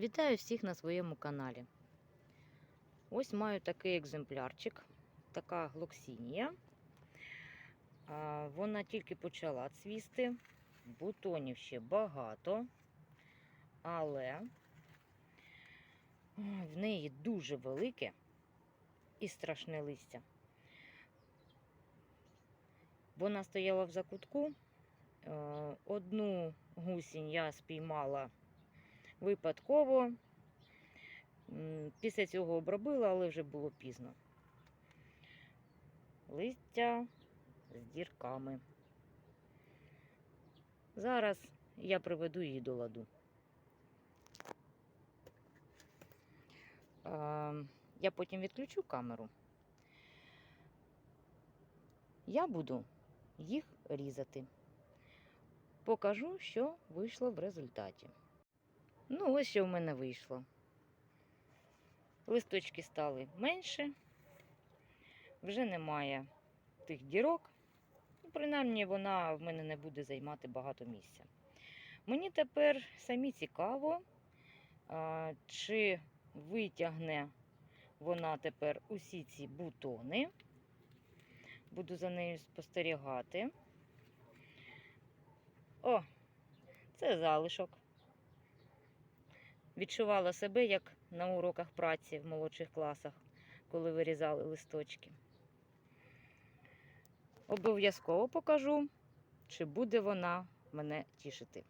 Вітаю всіх на своєму каналі. Ось маю такий екземплярчик, така глоксінія. Вона тільки почала цвісти, бутонів ще багато, але в неї дуже велике і страшне листя. Вона стояла в закутку. Одну гусінь я спіймала випадково. Після цього обробила, але вже було пізно. Листя з дірками. Зараз я приведу її до ладу. Я потім відключу камеру. Я буду їх різати. Покажу, що вийшло в результаті. Ну, ось що в мене вийшло. Листочки стали менше, вже немає тих дірок. Ну, Принаймні, вона в мене не буде займати багато місця. Мені тепер самі цікаво, чи витягне вона тепер усі ці бутони. Буду за нею спостерігати. О, це залишок. Відчувала себе, як на уроках праці в молодших класах, коли вирізали листочки. Обов'язково покажу, чи буде вона мене тішити.